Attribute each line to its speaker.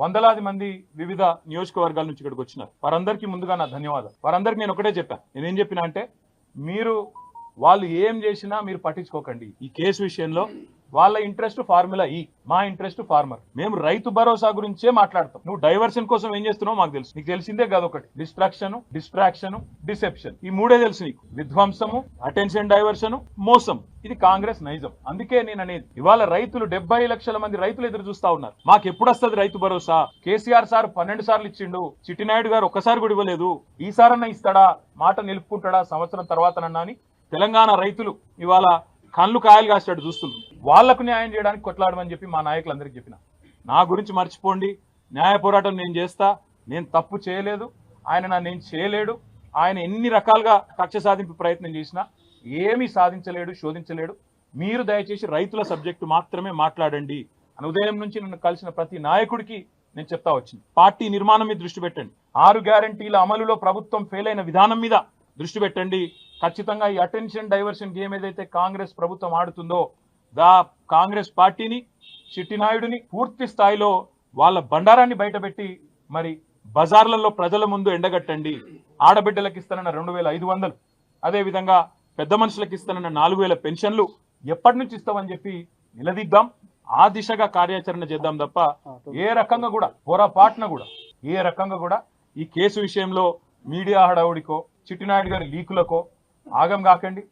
Speaker 1: వందలాది మంది వివిధ నియోజకవర్గాల నుంచి ఇక్కడికి వచ్చినారు. వారందరికీ ముందుగా నా ధన్యవాదాలు. వారందరికీ నేను ఒకటే చెప్పాను నేనేం చెప్పినా అంటే మీరు వాళ్ళు ఏం చేసినా మీరు పట్టించుకోకండి. ఈ కేసు విషయంలో వాళ్ళ ఇంట్రెస్ట్ ఫార్ములా ఈ మా ఇంట్రెస్ట్ ఫార్మర్ మేము రైతు భరోసా గురించే మాట్లాడతాం. నువ్వు డైవర్షన్ కోసం ఏం చేస్తున్నావు మాకు తెలుసు. నీకు తెలిసిందే కాదు ఒకటి. డిస్ట్రాక్షన్ డిస్ట్రాక్షన్ డిసెప్షన్ ఈ మూడే తెలుసు నీకు. విధ్వంసము అటెన్షన్ డైవర్షన్ మోసం. ఇది కాంగ్రెస్ నైజం. అందుకే నేను అనేది ఇవాళ రైతులు డెబ్బై లక్షల మంది రైతులు ఎదురు చూస్తా ఉన్నారు. మాకు ఎప్పుడు వస్తుంది రైతు భరోసా? కేసీఆర్ సార్ పన్నెండు సార్లు ఇచ్చిండు. చిట్టినాయుడు గారు ఒక్కసారి కూడా ఇవ్వలేదు. ఈసారన్నా ఇస్తాడా? మాట నిలుపుకుంటాడా? సంవత్సరం తర్వాతనన్నా అని తెలంగాణ రైతులు ఇవాళ కళ్ళు కాయలు కాసేటట్టు చూస్తున్నారు వాళ్ళకు న్యాయం చేయడానికి కొట్లాడమని చెప్పి మా నాయకులందరికీ చెప్పిన. నా గురించి మర్చిపోండి. న్యాయ పోరాటం నేను చేస్తా. నేను తప్పు చేయలేదు. ఆయన నా నేను చేయలేడు. ఆయన ఎన్ని రకాలుగా కక్ష సాధింపు ప్రయత్నం చేసినా ఏమీ సాధించలేడు శోధించలేడు. మీరు దయచేసి రైతుల సబ్జెక్టు మాత్రమే మాట్లాడండి. అని ఉదయం నుంచి నన్ను కలిసిన ప్రతి నాయకుడికి నేను చెప్తా వచ్చింది పార్టీ నిర్మాణం మీద దృష్టి పెట్టండి. ఆరు గ్యారంటీల అమలులో ప్రభుత్వం ఫెయిల్ అయిన విధానం మీద దృష్టి పెట్టండి. ఖచ్చితంగా ఈ అటెన్షన్ డైవర్షన్ గేమ్ ఏదైతే కాంగ్రెస్ ప్రభుత్వం ఆడుతుందో దా కాంగ్రెస్ పార్టీని చిట్టినాయుడిని పూర్తి స్థాయిలో వాళ్ళ బండారాన్ని బయటపెట్టి మరి బజార్లలో ప్రజల ముందు ఎండగట్టండి. ఆడబిడ్డలకు ఇస్తానన్న రెండు వేల ఐదు వందలు అదేవిధంగా పెద్ద మనుషులకు ఇస్తానన్న నాలుగు వేల పెన్షన్లు ఎప్పటి నుంచి ఇస్తామని చెప్పి నిలదీద్దాం. ఆ దిశగా కార్యాచరణ చేద్దాం తప్ప ఏ రకంగా కూడా పొరపాటున కూడా ఏ రకంగా కూడా ఈ కేసు విషయంలో మీడియా హడావుడికో చిట్టినాయుడు గారి లీకులకో ఆగం కాకండి.